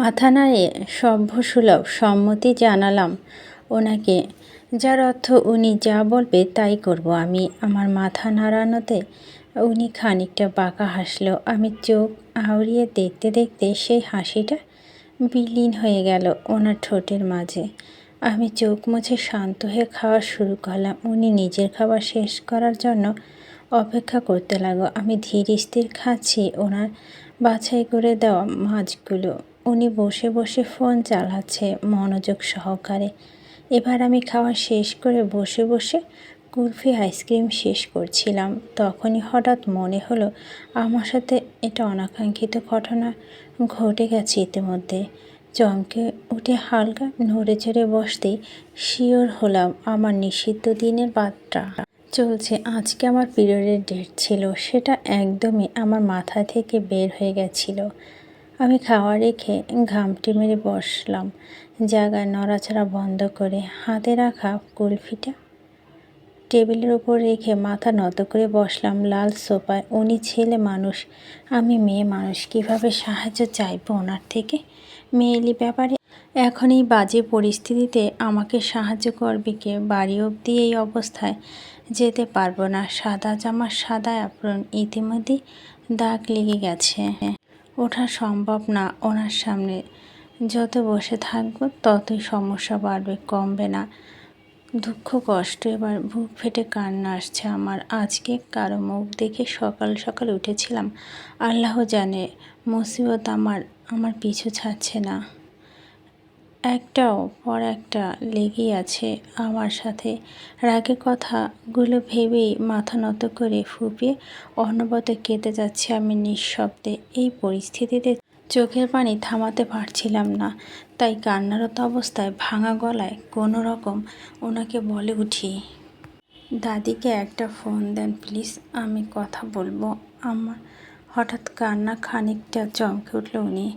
মাথা নাড়ে সভ্যসুলভ সম্মতি জানালাম ওনাকে। যার অর্থ উনি যা বলবে তাই করব আমি। আমার মাথা নাড়ানোতে উনি খানিকটা বাঁকা হাসলো। আমি চোখ আউড়িয়ে দেখতে দেখতে সেই হাসিটা বিলীন হয়ে গেল ওনার ঠোঁটের মাঝে। আমি চোখ মুছে শান্ত হয়ে খাওয়া শুরু করলাম। উনি নিজের খাবার শেষ করার জন্য অপেক্ষা করতে লাগল। আমি ধীর স্থির খাচ্ছি ওনার বাছাই করে দেওয়া মাছগুলো। উনি বসে বসে ফোন চালাচ্ছে মনোযোগ সহকারে। এবার আমি খাওয়া শেষ করে বসে বসে কুলফি আইসক্রিম শেষ করছিলাম। তখনই হঠাৎ মনে হলো আমার সাথে এটা অনাকাঙ্ক্ষিত ঘটনা ঘটে গেছে ইতিমধ্যে। চমকে উঠে হালকা নড়ে চড়ে বসতেই শিওর হলাম আমার নিষিদ্ধ দিনের বার্তা চলছে। আজকে আমার পিরিয়ডের ডেট ছিল, সেটা একদমই আমার মাথা থেকে বের হয়ে গেছিল। আমি খাওয়া রেখে ঘামটি মেরে বসলাম। জায়গায় নড়াচড়া বন্ধ করে হাতে রাখা কুলফিটা টেবিলের ওপর রেখে মাথা নত করে বসলাম লাল সোফায়। উনি ছেলে মানুষ। আমি মেয়ে মানুষ। কীভাবে সাহায্য চাইব ওনার থেকে? মেয়েলি ব্যাপারে এখন এই বাজে পরিস্থিতিতে আমাকে সাহায্য করবে কে? বাড়ি অবধি এই অবস্থায় যেতে পারব না। সাদা জামার সাদা অ্যাপ্রন ইতিমধ্যেই দাগ লেগে গেছে। ওঠা সম্ভব না ওনার সামনে। যত বসে থাকব, ততই সমস্যা বাড়বে, কমবে না। দুঃখ, কষ্ট, এবার বুক ফেটে কান্না আসছে আমার। আজকে কারও মুখ দেখে সকাল সকাল উঠেছিলাম। আল্লাহ জানে, মুসিবত আমার আমার পিছু ছাড়ছে না। একটাও পর একটা লেগেই আছে আমার সাথে। রাগে কথাগুলো ভেবেই মাথা নত করে ফুপিয়ে অনবত কেটে যাচ্ছে আমি নিঃশব্দে। এই পরিস্থিতিতে চোখের পানি থামাতে পারছিলাম না, তাই কান্নারত অবস্থায় ভাঙা গলায় কোনো রকম ওনাকে বলে উঠি, দাদিকে একটা ফোন দেন প্লিজ, আমি কথা বলব। আমার হঠাৎ কান্না খানিকটা চমকে উঠল উনি।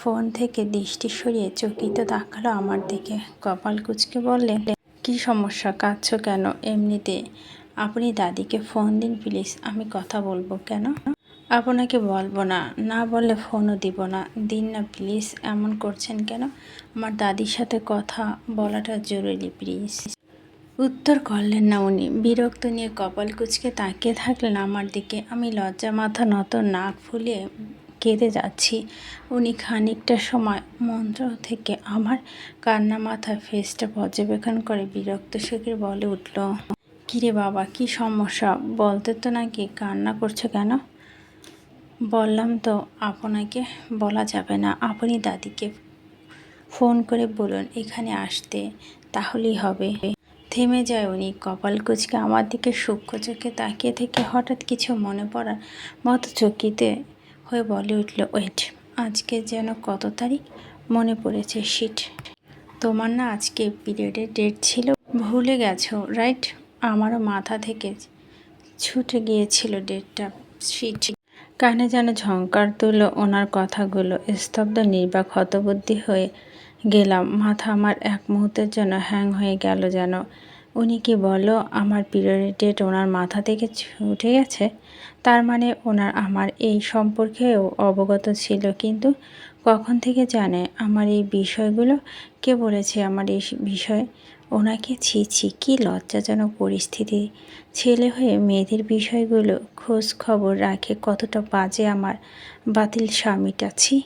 ফোন থেকে দৃষ্টি সরিয়ে চকিত তাকালো আমার দিকে। কপাল কুচকে বললেন কি সমস্যা? কাঁদছো কেন? এমনিতে আপনি দাদিকে ফোন দিন প্লিজ। আমি কথা বলব কেন? আপনাকে বলব না। না বললে ফোনও দিব না। দিন না প্লিজ। এমন করছেন কেন? আমার দাদির সাথে কথা বলাটা জরুরি প্লিজ। উত্তর করলেন না উনি। বিরক্ত নিয়ে কপাল কুচকে তাকিয়ে থাকলেন আমার দিকে। আমি লজ্জা মাথা নত নাক ফুলিয়ে কেঁদে যাচ্ছি। উনি খানিকটা সময় মন্ত্র থেকে আমার কান্না মাথা ফেসটা পর্যবেক্ষণ করে বিরক্ত শেখের বলে উঠল, কিরে বাবা, কি সমস্যা? বলতে তো নাকি কান্না করছ কেন? বললাম তো, আপনাকে বলা যাবে না। আপনি দাদিকে ফোন করে বলুন এখানে আসতে, তাহলেই হবে। থেমে যায় উনি। কপাল কুচকে আমার দিকে সূক্ষ্ম চোখে তাকিয়ে থেকে হঠাৎ কিছু মনে পড়ার মতো চকিতে হয়ে বলে উঠল, ওয়েট, আজকে যেন কত তারিখ? মনে পড়েছে শিট তোমার না আজকে পিরিয়ডের ডেট ছিল। ভুলে গেছো রাইট আমারও মাথা থেকে ছুটে গিয়েছিল ডেটটা শিট কানে যেন ঝঙ্কার তুলো ওনার কথাগুলো। স্তব্ধ, নির্বাক, হতবুদ্ধি হয়ে গেলাম। মাথা আমার এক মুহূর্তের জন্য হ্যাং হয়ে গেল যেন। উনি কি বলো আমার পিরিয়ডেট ওনার মাথা থেকে উঠে গেছে? তার মানে ওনার আমার এই সম্পর্কেও অবগত ছিল, কিন্তু কখন থেকে জানে? আমার এই বিষয়গুলো কে বলেছে? আমার এই বিষয় ওনাকে ছি ছি, কী লজ্জাজনক পরিস্থিতি। ছেলে হয়ে মেয়েদের বিষয়গুলো খোঁজ খবর রাখে কতটা বাজে আমার বাতিল স্বামীটা, ছি।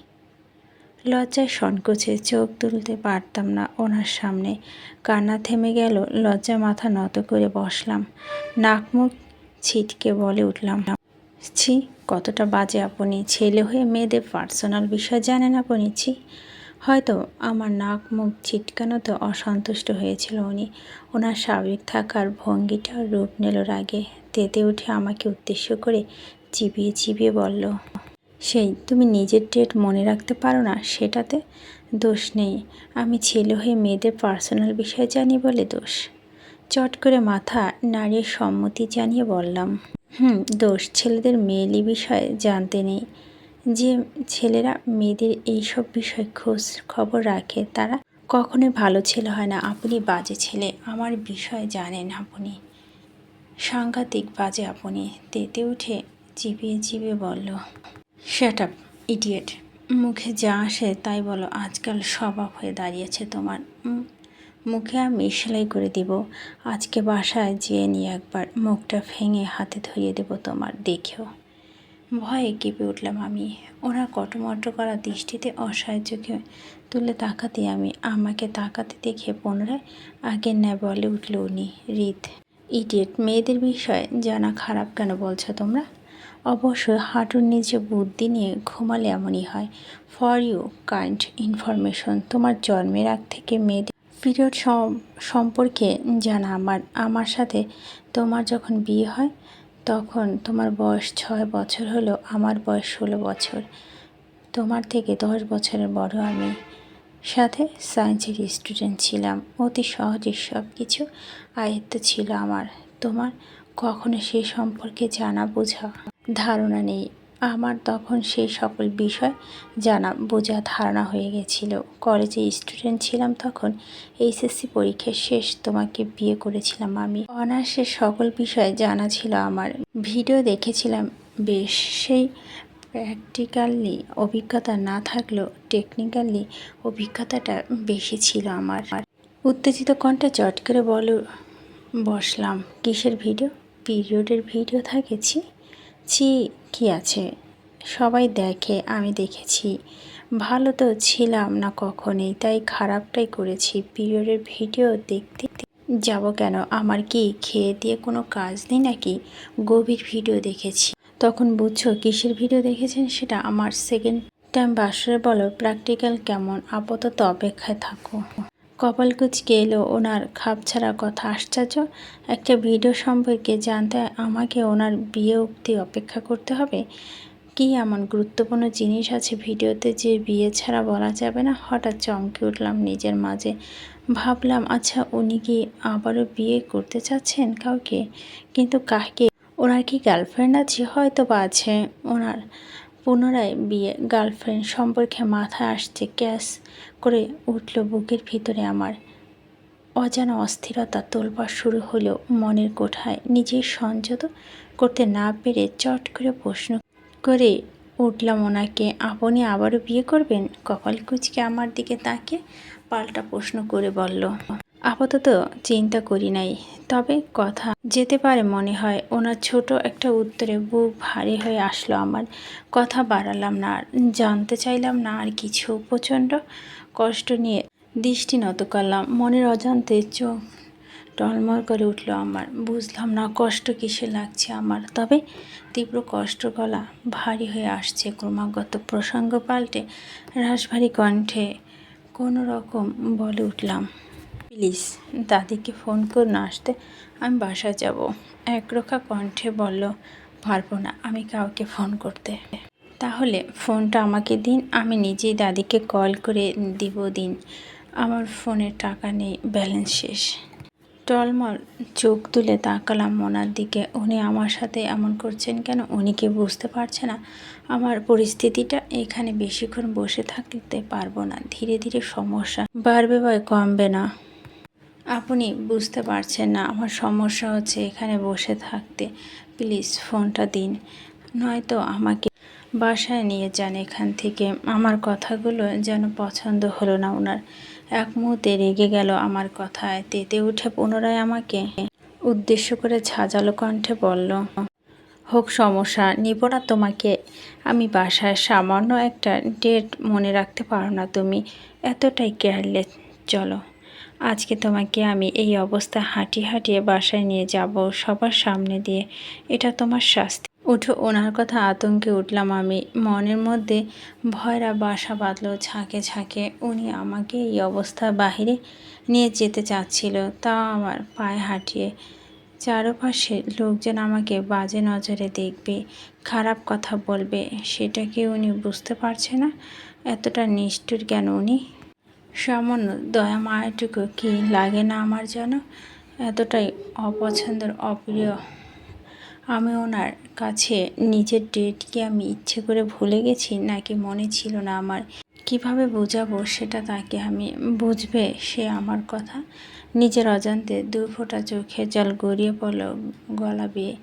লজ্জায় সংকোচে চোখ তুলতে পারতাম না ওনার সামনে। কান্না থেমে গেল, লজ্জা মাথা নত করে বসলাম। নাক মুখ ছিটকে বলে উঠলাম, ছি, কতটা বাজে আপনি। ছেলে হয়ে মেয়েদের পার্সোনাল বিষয় জানেন আপনি, ছি। হয়তো আমার নাক মুখ ছিটকানোতে অসন্তুষ্ট হয়েছিল উনি। ওনার স্বাভাবিক থাকার ভঙ্গিটা রূপ নিল রাগে। তেতে উঠে আমাকে উদ্দেশ্য করে চিবিয়ে চিবিয়ে বলল সেই, তুমি নিজের ডেট মনে রাখতে পারো না, সেটাতে দোষ নেই। আমি ছেলে হয়ে মেয়েদের পার্সোনাল বিষয় জানি বলে দোষ। চট করে মাথা নারীর সম্মতি জানিয়ে বললাম। হুম, দোষ। ছেলেদের মেয়েলি বিষয়ে জানতে নেই। যে ছেলেরা মেয়েদের এইসব বিষয় খোঁজ খবর রাখে, তারা কখনোই ভালো ছেলে হয় না। আপনি বাজে ছেলে, আমার বিষয় জানেন আপনি। সাংঘাতিক বাজে আপনি। তেতে উঠে চিবিয়ে চিবিয়ে বলল শ্যাট আপ ইডিয়েট মুখে যা আসে তাই বলো, আজকাল স্বভাব হয়ে দাঁড়িয়েছে তোমার। মুখে আমি সেলাই করে দিব। আজকে বাসায় যেয়ে নিয়ে একবার মুখটা ভেঙে হাতে ধরিয়ে দেব তোমার, দেখেও। ভয়ে কেঁপে উঠলাম আমি। ওনার কটমট করা দৃষ্টিতে অসহায় চোখে তুলে তাকাতে আমি। আমাকে তাকাতে দেখে পুনরায় আগের ন্যায় বলে উঠল উনি, রিত। ইডিয়েট মেয়েদের বিষয়ে জানা খারাপ কেন বলছো তোমরা? অবশ্যই হাঁটুর নিচে বুদ্ধি নিয়ে ঘুমালে এমনই হয়। ফর ইউ কাইন্ড ইনফরমেশন তোমার জন্মের আগ থেকে মেয়েদের পিরিয়ড সম্পর্কে জানা। আমার আমার সাথে তোমার যখন বিয়ে হয়, তখন তোমার বয়স ছয় বছর হলো, আমার বয়স ষোলো বছর। তোমার থেকে দশ বছরের বড় আমি। সাথে সায়েন্সের স্টুডেন্ট ছিলাম। অতি সহজে সব কিছু আয়ত্ত ছিল আমার। তোমার কখনো সে সম্পর্কে জানা, বোঝা ধারণা নেই। আমার তখন সেই সকল বিষয় জানা, বোঝা ধারণা হয়ে গেছিল। কলেজে স্টুডেন্ট ছিলাম তখন, এইচএসসি পরীক্ষা শেষ তোমাকে বিয়ে করেছিলাম আমি। অনার্সের সকল বিষয় জানা ছিল আমার। ভিডিও দেখেছিলাম, বেশ সেই প্র্যাকটিক্যালি অভিজ্ঞতা না থাকলেও টেকনিক্যালি অভিজ্ঞতাটা বেশি ছিল আমার। উত্তেজিত কণ্ঠে চট করে বল, বসলাম। কিসের ভিডিও পিরিয়ডের ভিডিও থাকেছি ছি, কি আছে? সবাই দেখে, আমি দেখেছি। ভালো তো ছিলাম না কখনই, তাই খারাপটাই করেছি। পিরিয়ডের ভিডিও দেখতে যাব কেন? আমার কি খেয়ে দিয়ে কোনো কাজ নেই নাকি? গভীর ভিডিও দেখেছি। তখন বুঝছ কিসের ভিডিও দেখেছেন সেটা? আমার সেকেন্ড টাইম বাসরে বলো প্র্যাকটিক্যাল কেমন? আপাতত অপেক্ষায় থাকো। কপাল কুচকে এলো ওনার খাপ ছাড়া কথা। আশ্চর্য, একটা ভিডিও সম্পর্কে জানতে আমাকে ওনার বিয়ে অবধি অপেক্ষা করতে হবে? কি এমন গুরুত্বপূর্ণ জিনিস আছে ভিডিওতে যে বিয়ে ছাড়া বলা যাবে না? হঠাৎ চমকে উঠলাম নিজের মাঝে। ভাবলাম আচ্ছা উনি কি আবারও বিয়ে করতে চাচ্ছেন কাউকে? কিন্তু কাকে? ওনার কি গার্লফ্রেন্ড আছে? হয়তো বা আছে। ওনার পুনরায় বিয়ে, গার্লফ্রেন্ড সম্পর্কে মাথায় আসছে ক্যাশ। করে উঠল বুকের ভিতরে আমার। অজানা অস্থিরতা তোলবার শুরু হলো মনের কোঠায়। নিজের সংযত করতে না পেরে চট করে প্রশ্ন করে উঠলাম ওনাকে, আপনি আবারও বিয়ে করবেন? কপাল কুচকে আমার দিকে তাকে পাল্টা প্রশ্ন করে বলল, আপাতত চিন্তা করি নাই, তবে কথা যেতে পারে মনে হয়। ওনার ছোট একটা উত্তরে বুক ভারী হয়ে আসলো আমার। কথা বাড়ালাম না আর জানতে চাইলাম না আর কিছু। প্রচণ্ড কষ্ট নিয়ে দৃষ্টি নত করলাম। মনের অজান্তে চোখ টলমল করে উঠল আমার। বুঝলাম না কষ্ট কিসে লাগছে আমার। তবে তীব্র কষ্ট গলা ভারী হয়ে আসছে। ক্রমাগত প্রসঙ্গ পাল্টে রাসভারী কণ্ঠে কোনো রকম বলে উঠলাম, প্লিজ, দাদিকে ফোন করে না আসতে আমি বাসায় যাব। একরোখা কণ্ঠে বলল, পারব না আমি কাউকে ফোন করতে। তাহলে ফোনটা আমাকে দিন, আমি নিজেই দাদিকে কল করে দিব দিন। আমার ফোনে টাকা নেই, ব্যালেন্স শেষ। টলমল চোখ তুলে তাকালাম মোনার দিকে। উনি আমার সাথে এমন করছেন কেন? উনি কি বুঝতে পারছে না? আমার পরিস্থিতিটা এখানে বেশিক্ষণ বসে থাকতে পারব না। ধীরে ধীরে সমস্যা বাড়বে বা কমবে না। আপনি বুঝতে পারছেন না, আমার সমস্যা হচ্ছে এখানে বসে থাকতে। প্লিজ ফোনটা দিন। নয়তো আমাকে বাসায় নিয়ে যান এখান থেকে। আমার কথাগুলো যেন পছন্দ হলো না ওনার এক মুহূর্তে রেগে গেল আমার কথায়। তেতে উঠে পুনরায় আমাকে উদ্দেশ্য করে ঝাঁঝালো কণ্ঠে বলল, হোক সমস্যা, নিব না তোমাকে। আমি বাসায় সামান্য একটা ডেট মনে রাখতে পারো না তুমি। এতটাই কেয়ারলেস। চলো, আজকে তোমাকে আমি এই অবস্থা হাঁটিয়ে হাঁটিয়ে বাসায় নিয়ে যাব সবার সামনে দিয়ে। এটা তোমার শাস্তি। উঠো ওনার কথা আতঙ্কে উঠলাম আমি। মনের মধ্যে ভয়রা বাসা বাঁধলো ছাঁকে ছাঁকে উনি আমাকে এই অবস্থা বাহিরে নিয়ে যেতে চাচ্ছিল, তা আমার পায়ে হাঁটিয়ে। চারপাশে লোকজন আমাকে বাজে নজরে দেখবে, খারাপ কথা বলবে, সেটা কি উনি বুঝতে পারছে না? এতটা নিষ্ঠুর কেন উনি? সামান্য দয়া মায়াটুকু কি লাগে না আমার যেন? এতটাই অপছন্দের, অপ্রিয় আমি ওনার কাছে নিজের ডেটকে আমি ইচ্ছে করে ভুলে গেছি নাকি মনে ছিল না আমার? কীভাবে বোঝাবো সেটা তাকে আমি বুঝবে সে আমার কথা? নিজের অজান্তে দু ফোঁটা চোখে জল গড়িয়ে পড়ল গলা বেয়ে।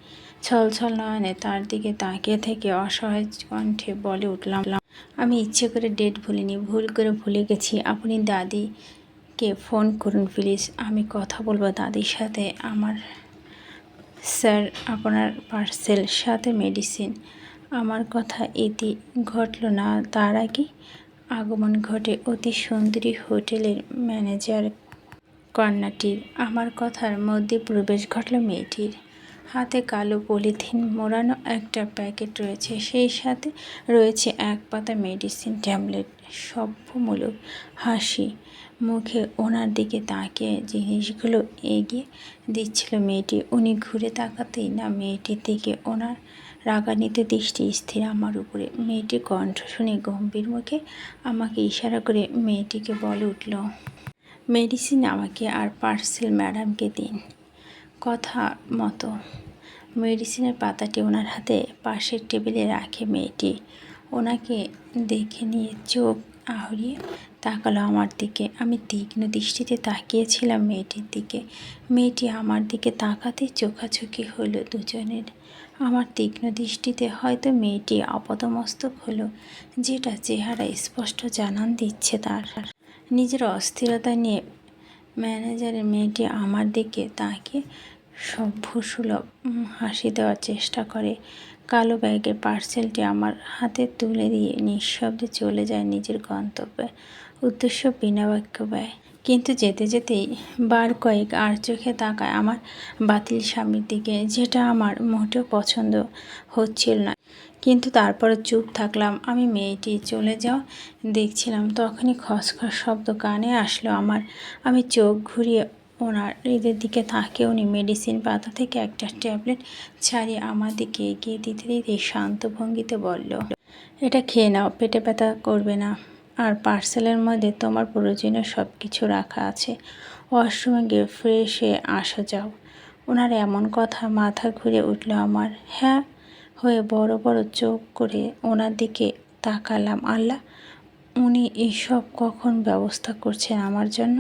ছল ছল নয়নে তার দিকে তাকিয়ে থেকে অসহায় কণ্ঠে বলে উঠলাম, আমি ইচ্ছে করে ডেট ভুলিনি, ভুল করে ভুলে গেছি। আপনি দাদিকে ফোন করুন প্লিজ আমি কথা বলব দাদির সাথে আমার স্যার, আপনার পার্সেল সাথে মেডিসিন। আমার কথা ইতি ঘটল না, তার আগে আগমন ঘটে অতি সুন্দরী হোটেলের ম্যানেজার কন্যাটির। আমার কথার মধ্যে প্রবেশ ঘটল মেয়েটির। হাতে কালো পলিথিন মোড়ানো একটা প্যাকেট রয়েছে, সেই সাথে রয়েছে এক পাতা মেডিসিন ট্যাবলেট, সভ্যমূলক হাসি। মুখে ওনার দিকে তাকিয়ে জিনিসগুলো এগিয়ে দিচ্ছিল মেয়েটি। উনি ঘুরে তাকাতেই না মেয়েটির দিকে ওনার রাগান্বিত দৃষ্টি স্থির আমার উপরে। মেয়েটির কণ্ঠ শুনে গম্ভীর মুখে আমাকে ইশারা করে মেয়েটিকে বলে উঠল, মেডিসিন আমাকে আর পার্সেল ম্যাডামকে দিন। কথা মতো মেডিসিনের পাতাটি ওনার হাতে পাশের টেবিলে রাখে মেয়েটি। ওনাকে দেখে নিয়ে চোখ আহরিয়ে তাকালো আমার দিকে। আমি তীক্ষ্ণ দৃষ্টিতে তাকিয়েছিলাম মেয়েটির দিকে। মেয়েটি আমার দিকে তাকাতে চোখাচোখি হলো দুজনের। আমার তীক্ষ্ণ দৃষ্টিতে হয়তো মেয়েটি আপাতমস্তক হলো, যেটা চেহারা স্পষ্ট জানান দিচ্ছে তার। নিজের অস্থিরতা নিয়ে ম্যানেজারের মেয়েটি আমার দিকে তাকিয়ে সভ্যসুলভ হাসি দেওয়ার চেষ্টা করে। কালো ব্যাগের পার্সেলটি আমার হাতে তুলে দিয়ে নিঃশব্দে চলে যায় নিজের গন্তব্যে। উদ্দেশ্য বিনা বাক্য ব্যয়। কিন্তু যেতে যেতেই বার কয়েক আর চোখে তাকায় আমার বাতিল স্বামীর দিকে, যেটা আমার মোটেও পছন্দ হচ্ছিল না। কিন্তু তারপরে চুপ থাকলাম। আমি মেয়েটি চলে যাওয়া দেখছিলাম, তখনই খসখস শব্দ কানে আসলো আমার। আমি চোখ ঘুরিয়ে ওনার হৃদের দিকে তাকিয়ে উনি মেডিসিন পাতা থেকে একটা ট্যাবলেট ছাড়িয়ে আমার দিকে এগিয়ে দিতে দিতে শান্ত ভঙ্গিতে বলল, এটা খেয়ে নাও, পেটে ব্যথা করবে না। আর পার্সেলের মধ্যে তোমার প্রয়োজনীয় সব কিছু রাখা আছে। ওয়াশরুমে গিয়ে ফ্রেশ আসা, যাও। ওনার এমন কথা মাথা ঘুরে উঠল আমার। হ্যাঁ? হয়ে বড় বড় চোখ করে ওনার দিকে তাকালাম। আল্লাহ, উনি এইসব কখন ব্যবস্থা করছেন আমার জন্য?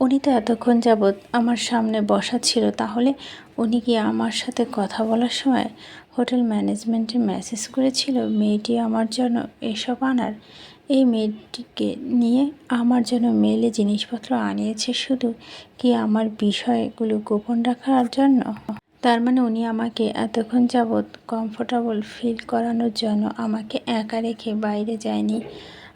উনি তো এতক্ষণ যাবৎ আমার সামনে বসা ছিল, তাহলে উনি কি আমার সাথে কথা বলার সময় হোটেল ম্যানেজমেন্টে মেসেজ করেছিল, মেয়েটি আমার জন্য এসব আনার? এই মেয়েটিকে নিয়ে আমার জন্য মেলে জিনিসপত্র আনিয়েছে শুধু কি আমার বিষয়গুলো গোপন রাখার জন্য? তার মানে উনি আমাকে এতক্ষণ যাবৎ কমফোর্টেবল ফিল করানোর জন্য আমাকে একা রেখে বাইরে যায়নি।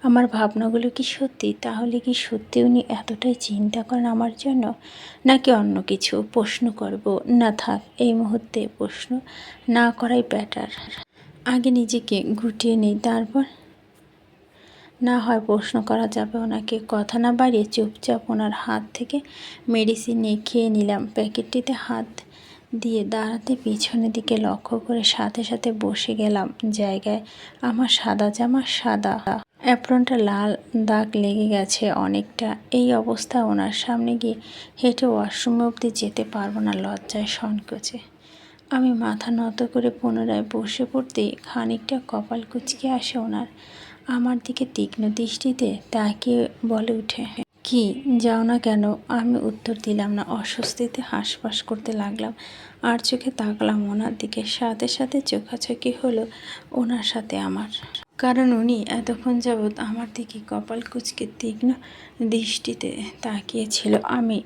আমার ভাবনাগুলো কি সত্যি? তাহলে কি সত্যি উনি এতটাই চিন্তা করেন আমার জন্য? নাকি অন্য কিছু? প্রশ্ন করব। না থাক, এই মুহূর্তে প্রশ্ন না করাই বেটার আগে নিজেকে গুটিয়ে নিই, তারপর? না হয় প্রশ্ন করা যাবে ওনাকে। কথা না বাড়িয়ে চুপচাপ ওনার হাত থেকে মেডিসিন নিয়ে খেয়ে নিলাম। প্যাকেটটিতে হাত দিয়ে দাঁড়াতে পিছনের দিকে লক্ষ্য করে সাথে সাথে বসে গেলাম। জায়গায় আমার সাদা জামা সাদা। অ্যাপ্রনটা লাল, দাগ লেগে গেছে অনেকটা। এই অবস্থা ওনার সামনে গিয়ে হেঁটে ওয়াশরুম অবধি যেতে পারব না লজ্জায় সংকোচে। আমি মাথা নত করে পুনরায় বসে পড়তে খানিকটা কপাল কুচকে আসে ওনার। আমার দিকে তীক্ষ্ণ দৃষ্টিতে তাকে বলে উঠে, কি, যাও না কেন? আমি উত্তর দিলাম না। অস্বস্তিতে হাঁসফাঁস করতে লাগলাম। আর চোখে তাকলাম ওনার দিকে। সাথে সাথে চোখাচোখি হলো ওনার সাথে আমার। কারণ উনি এতক্ষণ যাবৎ আমার দিকে কপাল কুচকে তীক্ষ্ণ দৃষ্টিতে তাকিয়েছিল। আমি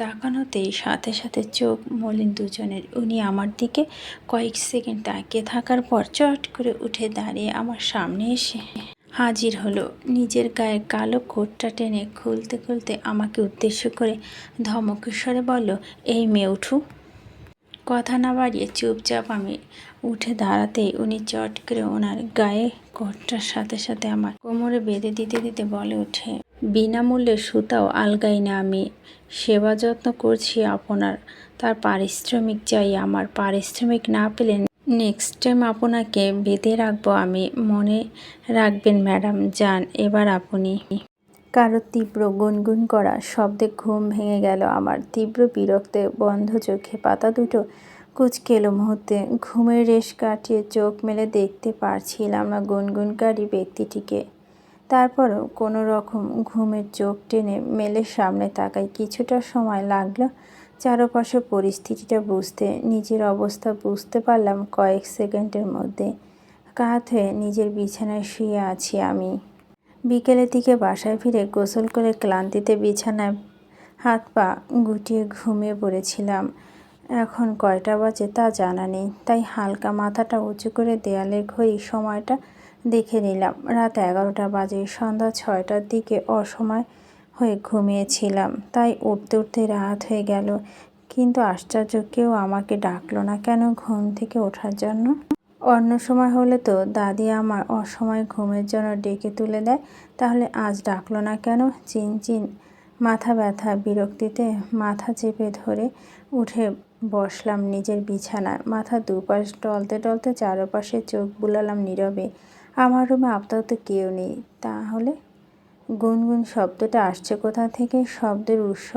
তাকানোতেই সাথে সাথে চোখ মলিন দুজনের। উনি আমার দিকে কয়েক সেকেন্ড তাকিয়ে থাকার পর চট করে উঠে দাঁড়িয়ে আমার সামনে এসে হাজির হলো। নিজের গায়ে কালো কোটটা টেনে খুলতে খুলতে আমাকে উদ্দেশ্য করে ধমকেশ্বরে বলল, এই মেয়ে উঠু। কথা না বাড়িয়ে চুপচাপ আমি উঠে দাঁড়াতে উনি চট করে ওনার গায়ে কোটটার সাথে সাথে আমার কোমরে বেঁধে দিতে দিতে বলে ওঠে, বিনামূল্যে সুতাও আলগাই না আমি। সেবা যত্ন করছি আপনার। তার পারিশ্রমিক চাই। আমার পারিশ্রমিক না পেলে নেক্সট টাইম আপনাকে বেঁধে রাখব আমি। মনে রাখবেন ম্যাডাম, যান এবার আপনি। কারও তীব্র গুনগুন করা শব্দে ঘুম ভেঙে গেল আমার। তীব্র বিরক্তে বন্ধ চোখে পাতা দুটো কুচকে এলো মুহূর্তে। ঘুমের রেশ কাটিয়ে চোখ মেলে দেখতে পারছিলাম না গুনগুনকারী ব্যক্তিটিকে। তারপরও কোনো রকম ঘুমের চোখ টেনে মেলে সামনে তাকাই। কিছুটা সময় লাগল চারপাশে পরিস্থিতিটা বুঝতে। নিজের অবস্থা বুঝতে পারলাম কয়েক সেকেন্ডের মধ্যে। কাত হয়ে নিজের বিছানায় শুয়ে আছি আমি। বিকেলের দিকে বাসায় ফিরে গোসল করে ক্লান্তিতে বিছানায় হাত পা গুটিয়ে ঘুমিয়ে পড়েছিলাম। এখন কয়টা বাজে তা জানা নেই। তাই হালকা মাথাটা উঁচু করে দেয়ালের ঘড়ি সময়টা দেখে নিলাম। রাত এগারোটা বাজে, সন্ধ্যা ছয়টার দিকে অসময় হয়ে ঘুমিয়েছিলাম। তাই উঠতে উঠতে রাত হয়ে গেল। কিন্তু আশ্চর্য, কেউ আমাকে ডাকলো না কেন ঘুম থেকে ওঠার জন্য? অন্য সময় হলে তো দাদি আমার অসময় ঘুমের জন্য ডেকে তুলে দেয়। তাহলে আজ ডাকলো না কেন? চিন চিন মাথা ব্যথা, বিরক্তিতে মাথা চেপে ধরে উঠে বসলাম নিজের বিছানায় মাথা দুপাশ টলতে টলতে চারপাশে চোখ বুলালাম নীরবে। আমার রুমে আপাতত কেউ নেই। তাহলে? গুনগুন শব্দটা আসছে কোথা থেকে? শব্দের উৎস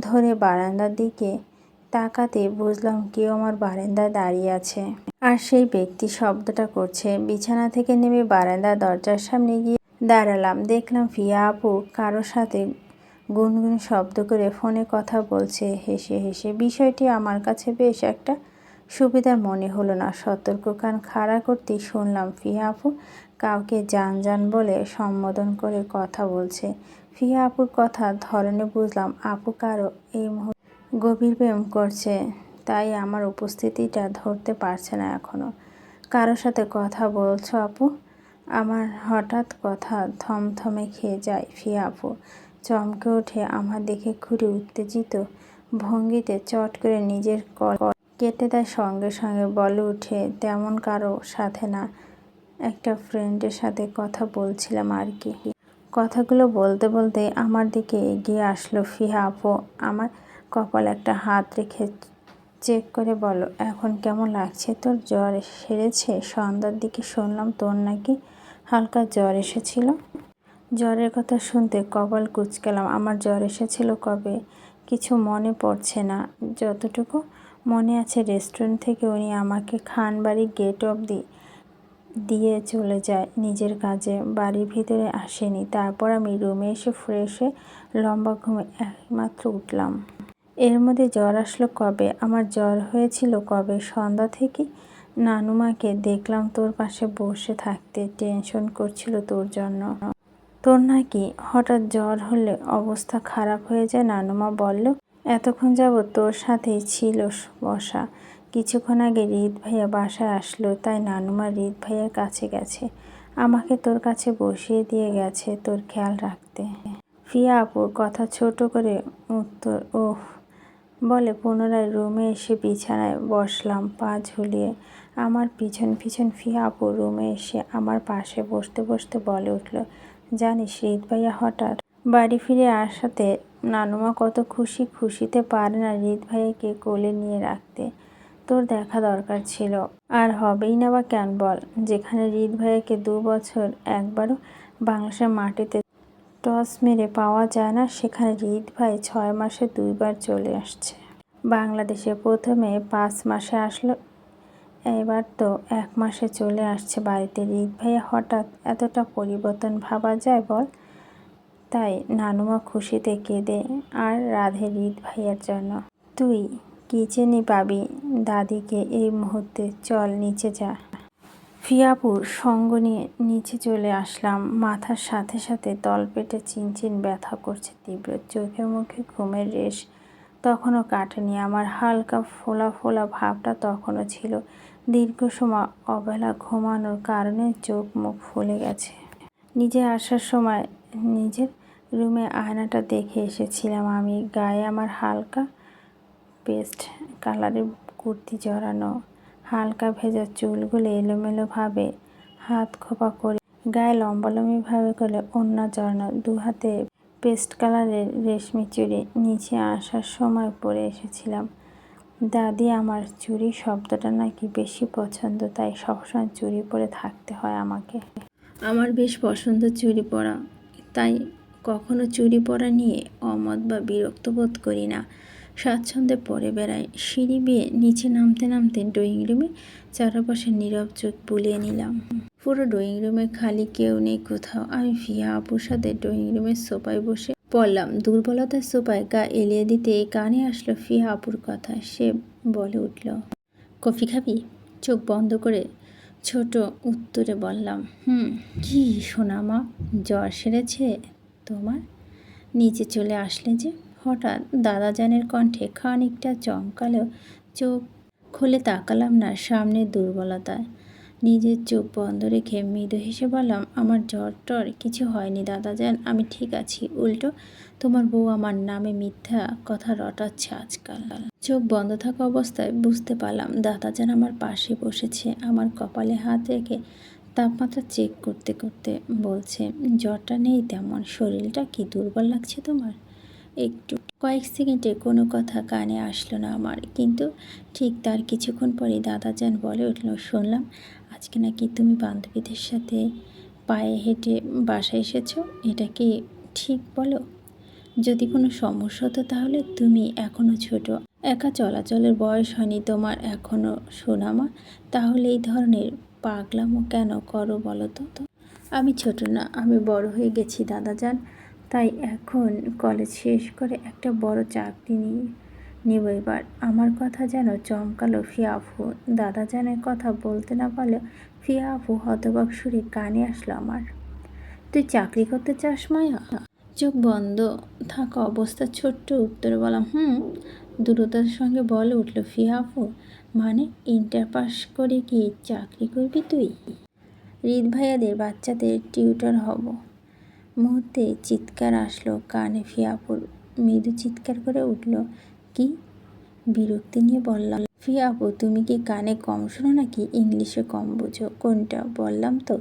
ধরে বারান্দার দিকে তাকাতে বুঝলাম কেউ আমার বারান্দায় দাঁড়িয়ে আছে। আর সেই ব্যক্তি শব্দটা করছে। বিছানা থেকে নেমে বারান্দার দরজার সামনে গিয়ে দাঁড়ালাম। দেখলাম ফিয়া আপু কারোর সাথে গুনগুন শব্দ করে ফোনে কথা বলছে, হেসে হেসে। বিষয়টি আমার কাছে বেশ একটা সুবিধার মনে হলো না। সতর্ক কান খাড়া করতেই শুনলাম, ফিয়া আপু কাউকে যান যান বলে সম্বোধন করে কথা বলছে। ফিয়া আপুর কথা ধরনে বুঝলাম, আপু কারও এই মুহূর্তে গভীর প্রেম করছে, তাই আমার উপস্থিতিটা ধরতে পারছে না এখনও কারোর সাথে কথা বলছো আপু? আমার হঠাৎ কথা থমথমে খেয়ে যায় ফিয়া আপু। চমকে ওঠে আমার দেখে খুঁড়ে উত্তেজিত। ভঙ্গিতে চট করে নিজের কল কেটে দেয়, সঙ্গে সঙ্গে বলে উঠে তেমন কারও সাথে না। একটা ফ্রেন্ডের সাথে কথা বলছিলাম আর কি। কথাগুলো বলতে বলতে আমার দিকে এগিয়ে আসলো ফিহা আপু। আমার কপাল একটা হাত রেখে চেক করে বলো এখন কেমন লাগছে তোর? জ্বর সেরেছে সন্ধ্যার দিকে শুনলাম, তোর নাকি হালকা জ্বর এসেছিল। জ্বরের কথা শুনতে কপাল কুচকালাম। আমার জ্বর এসেছিল কবে? কিছু মনে পড়ছে না। যতটুকু মনে আছে, রেস্টুরেন্ট থেকে উনি আমাকে খান বাড়ি গেট অবধি দিয়ে চলে যায় নিজের কাজে। বাড়ির ভিতরে আসেনি। তারপর আমি রুমে এসে ফ্রেশে লম্বা ঘুমে একমাত্র উঠলাম। এর মধ্যে জ্বর আসলো কবে? আমার জ্বর হয়েছিল কবে? সন্ধ্যা থেকে নানুমাকে দেখলাম তোর পাশে বসে থাকতে। টেনশন করছিল তোর জন্য। তোর নাকি হঠাৎ জ্বর হলে অবস্থা খারাপ হয়ে যায়? নানুমা বলল, এতক্ষণ যাব তোর সাথেই ছিল বসা। কিছুক্ষণ আগে রিত ভাইয়া বাসায় আসলো, তাই নানুমা রিত ভাইয়ার কাছে গেছে। আমাকে তোর কাছে বসিয়ে দিয়ে গেছে তোর খেয়াল রাখতে। ফিয়া আপুর কথা ছোট করে উত্তর, ওহ, বলে পুনরায় রুমে এসে বিছানায় বসলাম পা ঝুলিয়ে। আমার পিছন পিছন ফিয়া আপু রুমে এসে আমার পাশে বসতে বসতে বলে উঠল জানিস রিত ভাইয়া হঠাৎ বাড়ি ফিরে আসাতে নানুমা কত খুশি খুশিতে পারে না রিত ভাইয়াকে কোলে নিয়ে রাখতে। তোর দেখা দরকার ছিল। আর হবেই না বা কেন বল, যেখানে রিত ভাইয়াকে দু বছর একবারও বাংলাদেশের মাটিতে টস মেরে পাওয়া যায় না, সেখানে রিত ভাই ছয় মাসে দুইবার চলে আসছে। বাংলাদেশে প্রথমে পাঁচ মাসে আসলো এবার তো এক মাসে চলে আসছে বাড়িতে রিত ভাইয়া, হঠাৎ এতটা পরিবর্তন ভাবা যায় বল? তাই নানুমা খুশিতে কেঁদে, আর রাধে রিত ভাইয়ার জন্য। তুই কিচেনে পাবি? দাদিকে এই মুহূর্তে চল নিচে যা। ফিয়াপুর সঙ্গ নিয়ে নিচে চলে আসলাম। মাথার সাথে সাথে তলপেটে চিনচিন ব্যথা করছে তীব্র। চোখে মুখে ঘুমের রেশ তখনও কাটেনি। আমার হালকা ফোলা ফোলা ভাবটা তখনও ছিল দীর্ঘ সময় অবেলা ঘুমানোর কারণে চোখ মুখ ফুলে গেছে। নিজে আসার সময় নিজের রুমে আয়নাটা দেখে এসেছিলাম আমি। গায়ে আমার হালকা পেস্ট কালারের কুর্তি জড়ানো, হালকা ভেজা চুলগুলো এলোমেলোভাবে হাত খোপা করে, গায়ে লম্বালম্বিভাবে করে অন্য জড়ানো, দু হাতে পেস্ট কালারের রেশমি চুড়ি নিচে আসার সময় পরে এসেছিলাম। দাদি, আমার চুড়ি শব্দটা নাকি বেশি পছন্দ, তাই সবসময় চুরি পরে থাকতে হয় আমাকে। আমার বেশ পছন্দ চুরি পরা। তাই কখনো চুরি পরা নিয়ে অমত বা বিরক্ত বোধ করি না। স্বাচ্ছন্দ্যে পরে বেড়াই। সিঁড়ি বেয়ে নিচে নামতে নামতে ড্রয়িং রুমে চারপাশে নীরব চোখ বুলিয়ে নিলাম। পুরো ড্রয়িং রুমে খালি কেউ নেই কোথাও। আমি ফিয়া আপুর সাথে ড্রয়িং রুমের সোফায় বসে পড়লাম। দুর্বলতার সোফায় গা এলিয়ে দিতে কানে আসলো ফিয়া আপুর কথা। সে বলে উঠল, কফি খাবি? চোখ বন্ধ করে ছোট উত্তরে বললাম, হুম, কি শোনা মা, জ্বর সেরেছে তোমার? নিচে চলে আসলে যে হঠাৎ দাদাজানের কণ্ঠে খানিকটা চমকালেও চোখ খুলে তাকালাম না সামনে দুর্বলতায়। নিজের চোখ বন্ধ রেখে মৃদু হেসে বললাম, আমার জ্বর টর, কিছু হয়নি দাদাজান আমি ঠিক আছি। উল্টো, তোমার বউ আমার নামে মিথ্যা কথা রটাচ্ছে আজকাল। চোখ বন্ধ থাকা অবস্থায় বুঝতে পারলাম দাদাজান আমার পাশে বসেছে, আমার কপালে হাত রেখে তাপমাত্রা চেক করতে করতে বলছে, জ্বরটা নেই তেমন, শরীরটা কি দুর্বল লাগছে তোমার? একটু, কয়েক সেকেন্ডে কোনো কথা কানে আসলো না আমার, কিন্তু ঠিক তার কিছুক্ষণ পরেই দাদাজান বলে উঠল, শুনলাম আজকে নাকি তুমি বান্ধবীদের সাথে পায়ে হেঁটে বাসায় এসেছ? এটা কি ঠিক বলো? যদি কোনো সমস্যা হতো তাহলে তুমি এখনও ছোট। একা চলাচলের বয়স হয়নি তোমার এখনও সোনামা। তাহলে এই ধরনের পাগলামো কেন করো বলো তো তো? আমি ছোট না, আমি বড় হয়ে গেছি দাদা যান তাই এখন কলেজ শেষ করে একটা বড় চাকরি নিয়ে নেব এবার আমার কথা যেন চমকালো ফিয়াফু। দাদাজানের কথা বলতে না পারলেও ফিয়াফু হতবাক সুরে কানে আসলো আমার। তুই চাকরি করতে চাস, মায়া? চোখ বন্ধ। থাকা, অবস্থা ছোট্ট উত্তর বললাম হুম? দ্রুততার সঙ্গে বলে উঠল ফিয়াফু মানে ইন্টার পাস করে কি চাকরি করবি তুই? হৃদ ভাইয়াদের বাচ্চাদের টিউটর হব। মুহূর্তে চিৎকার আসলো কানে ফিয়াপুর মৃদু চিৎকার করে উঠল কি? বিরক্তি নিয়ে বললাম ফি ফিয়াপু তুমি কি কানে কম শোনো নাকি? ইংলিশে কম বুঝো। কোনটা? বললাম তো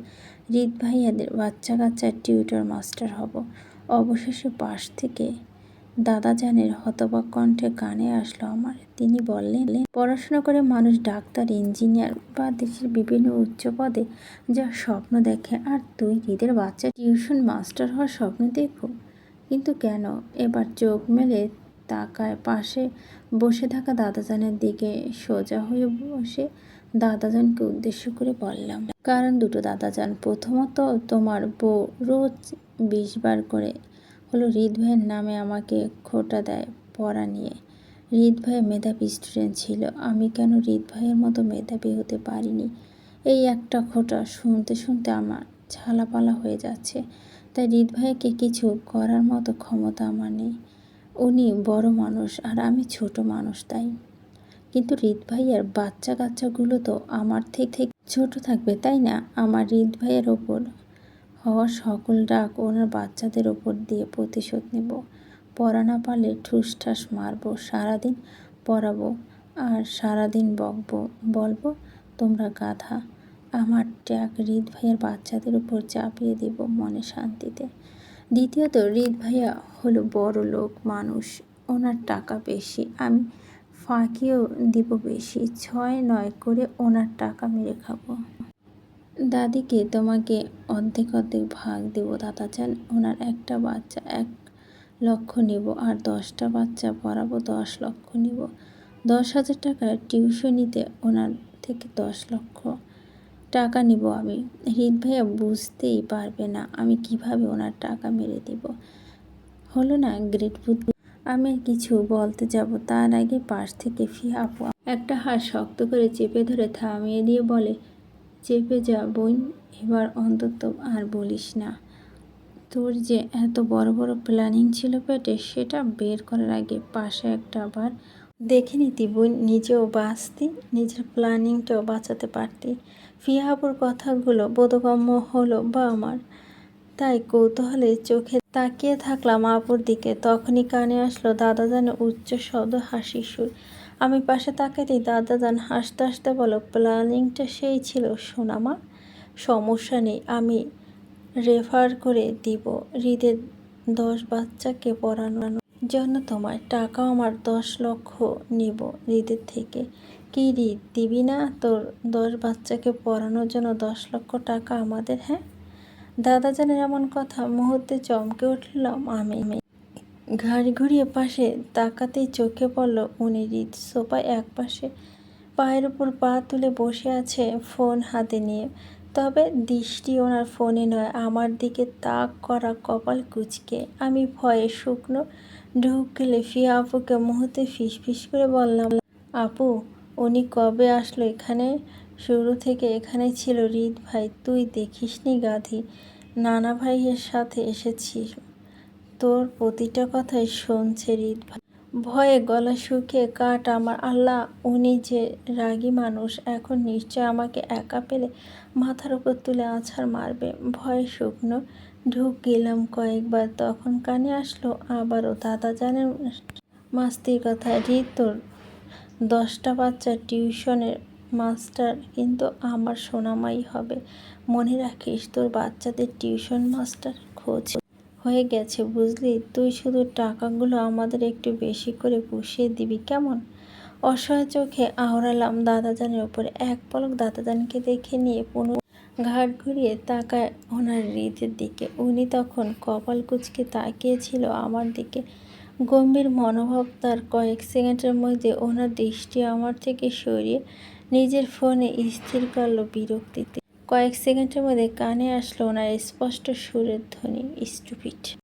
হৃদ ভাইয়াদের, বাচ্চা কাচ্চার টিউটর মাস্টার হব। অবশেষে পাশ থেকে দাদাজানের হতবাক কণ্ঠে কানে আসলো আমার। তিনি বললেন, পড়াশোনা করে মানুষ ডাক্তার, ইঞ্জিনিয়ার বা দেশের বিভিন্ন উচ্চ পদে যা স্বপ্ন দেখে, আর তুই ঈদের বাচ্চা টিউশন মাস্টার হওয়ার স্বপ্ন দেখো। কিন্তু কেন? এবার চোখ মেলে তাকায় পাশে। বসে থাকা দাদাজানের দিকে সোজা হয়ে বসে দাদাজানকে উদ্দেশ্য করে বললাম, কারণ দুটো দাদাজান, প্রথমত তোমার বউ রোজ বিশ বার করে হলো হৃদ ভাইয়ের নামে আমাকে খোটা দেয় পড়া নিয়ে। হৃদ ভাই মেধাবী স্টুডেন্ট ছিল। আমি কেন হৃদ ভাইয়ের মতো মেধাবী হতে পারিনি? এই একটা খোটা শুনতে শুনতে আমার ঝালাপালা হয়ে যাচ্ছে। তাই হৃদ ভাইকে কিছু করার মতো ক্ষমতা আমার নেই। উনি বড় মানুষ আর আমি ছোট মানুষ, তাই? কিন্তু হৃদ ভাইয়ের বাচ্চা কাচ্চাগুলো তো আমার থেকে ছোট থাকবে, তাই না? আমার হৃদ ভাইয়ের ওপর হওয়া সকল ডাক ওনার বাচ্চাদের ওপর দিয়ে প্রতিশোধ নেব। পড়া না পারলে ঠুস ঠাস মারবো, সারাদিন পড়াবো আর সারাদিন বকবো। বলব, তোমরা গাধা, আমার ট্যাগ হৃদ ভাইয়ের বাচ্চাদের উপর চাপিয়ে দিব মনে শান্তিতে। দ্বিতীয়ত, হৃদ ভাইয়া হলো বড় লোক, মানুষ। ওনার টাকা বেশি। আমি ফাঁকিও দিব বেশি। ছয় নয় করে ওনার টাকা মেরে খাব। দাদিকে তোমাকে অর্ধেক অর্ধেক ভাগ দেবো, দাদা চান। ওনার একটা বাচ্চা, এক লক্ষ নেব আর দশটা বাচ্চা পড়াবো দশ লক্ষ নেব। দশ হাজার টাকার টিউশনিতে ওনার থেকে দশ লক্ষ। টাকা নিব আমি। হৃদ ভাইয়া বুঝতেই পারবে না, আমি কীভাবে ওনার টাকা মেরে দেব। হলো না গ্রেট বুদ্ধ। আমি কিছু বলতে যাব, তার আগে পাশ থেকে ফিয়া আপু একটা হাত শক্ত করে চেপে ধরে থামিয়ে দিয়ে বলে, চেপে যা বোন, এবার অন্তত আর বলিস না। তোর যে এত বড় বড় প্ল্যানিং ছিল পেটে, সেটা বের করার আগে পাশে একটা আবার দেখে নিতি বোন, নিজেও বাঁচতি, নিজের প্ল্যানিংটাও বাঁচাতে পারতি। ফিয়াবুর কথাগুলো বোধগম্য হলো বা আমার। তাই কৌতূহলে চোখে তাকিয়ে থাকলাম আপুর দিকে। তখনই কানে আসলো দাদাজান উচ্চ শব্দ হাসি সুর। আমি পাশে তাকাতেই দাদাজান হাসতে হাসতে বলো প্ল্যানিংটা সেই ছিল সোনামা সমস্যা নেই, আমি রেফার করে দিব। হৃদের দশ বাচ্চাকে পড়ানোর জন্য তোমার টাকাও আমার দশ লক্ষ নিব হৃদের থেকে। কি হৃদ দিবি না তোর দশ বাচ্চাকে পড়ানোর জন্য দশ লক্ষ টাকা আমাদের হ্যাঁ? দাদা দাদাজানের এমন কথা, মুহূর্তে চমকে উঠলাম আমি ঘাড়ি ঘুরিয়ে পাশে তাকাতেই চোখে পড়ল উনি হৃদ সোফায় এক পাশে পায়ের উপর পা তুলে বসে আছে ফোন হাতে নিয়ে। তবে দৃষ্টি ওনার ফোনে নয়, আমার দিকে তাক করা কপাল কুচকে। আমি ভয়ে শুকনো ঢুকলে ফিয়া আপুকে মুহূর্তে ফিস ফিস করে বললাম, আপু উনি কবে আসলো? এখানে শুরু থেকে এখানে ছিল। রিত ভাই, তুই দেখিসনি গাধি, নানা ভাইয়ের সাথে এসেছিস। তোর প্রতিটা কথাই শুনছে রিত ভাই। ভয়ে গলা শুকিয়ে কাট আমার। আল্লাহ, উনি যে রাগী মানুষ, এখন নিশ্চয় আমাকে একা পেলে মাথার উপর তুলে আছাড় মারবে। ভয়ে শুকনো ঢুক গেলাম কয়েকবার। তখন কানে আসলো, আবারও দাদা জানেন মাস্তির কথা তোর দশটা বাচ্চা টিউশনের মাস্টার, কিন্তু আমার সোনামাই হবে। মনে রাখিস, তোর বাচ্চাদের টিউশন মাস্টার খোঁজ হয়ে গেছে, বুঝলি? তুই শুধু টাকাগুলো আমাদের একটু বেশি করে পুষিয়ে দিবি, কেমন? অসহায় চোখে আওড়ালাম দাদাজানের ওপরে এক পলক দাদাজানকে দেখে নিয়ে পুনঃ ঘাট ঘুরিয়ে তাকায় ওনার হৃদের দিকে। উনি তখন কপাল কুচকে তাকিয়েছিল আমার দিকে। গম্ভীর মনোভাব তার কয়েক সেকেন্ডের মধ্যে ওনার দৃষ্টি আমার থেকে সরিয়ে নিজের ফোনে স্থির করল বিরক্তিতে। কয়েক সেকেন্ডের মধ্যে কানে আসলো ওনার স্পষ্ট সুরের ধ্বনি স্টুপিট